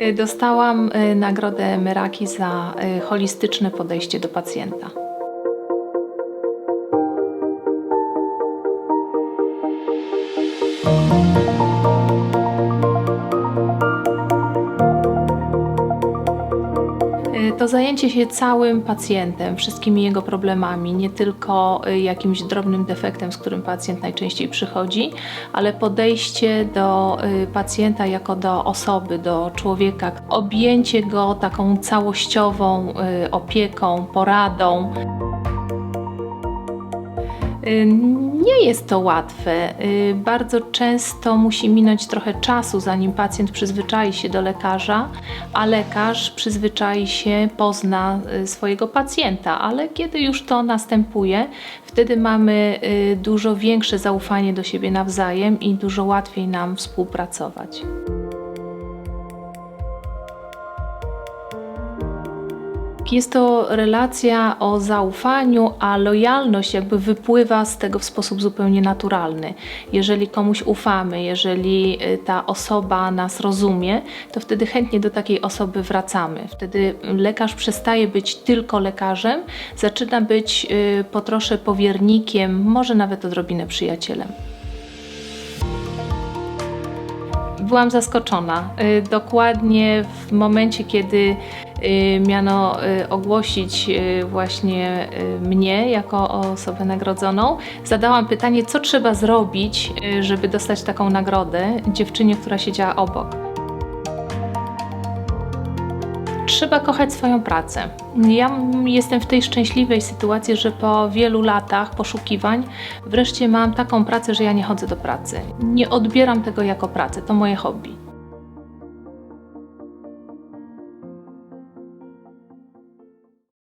Y, Dostałam y, nagrodę Meraki za y, holistyczne podejście do pacjenta. Y, To zajęcie się całym pacjentem, wszystkimi jego problemami, nie tylko y, jakimś drobnym defektem, z którym pacjent najczęściej przychodzi, ale podejście do y, pacjenta jako do osoby, do człowieka, objęcie go taką całościową y, opieką, poradą. Y, Nie jest to łatwe. Y, Bardzo często musi minąć trochę czasu, zanim pacjent przyzwyczai się do lekarza, a lekarz przyzwyczai się, pozna y, swojego pacjenta. Ale kiedy już to następuje, wtedy mamy dużo większe zaufanie do siebie nawzajem i dużo łatwiej nam współpracować. Jest to relacja o zaufaniu, a lojalność jakby wypływa z tego w sposób zupełnie naturalny. Jeżeli komuś ufamy, jeżeli y, ta osoba nas rozumie, to wtedy chętnie do takiej osoby wracamy. Wtedy lekarz przestaje być tylko lekarzem, zaczyna być y, po trosze powiernikiem, może nawet odrobinę przyjacielem. Byłam zaskoczona. Y, Dokładnie w momencie, kiedy y, miano y, ogłosić właśnie mnie jako osobę nagrodzoną, zadałam pytanie, co trzeba zrobić, żeby dostać taką nagrodę dziewczynie, która siedziała obok. Trzeba kochać swoją pracę. Ja jestem w tej szczęśliwej sytuacji, że po wielu latach poszukiwań wreszcie mam taką pracę, że ja nie chodzę do pracy. Nie odbieram tego jako pracę, to moje hobby.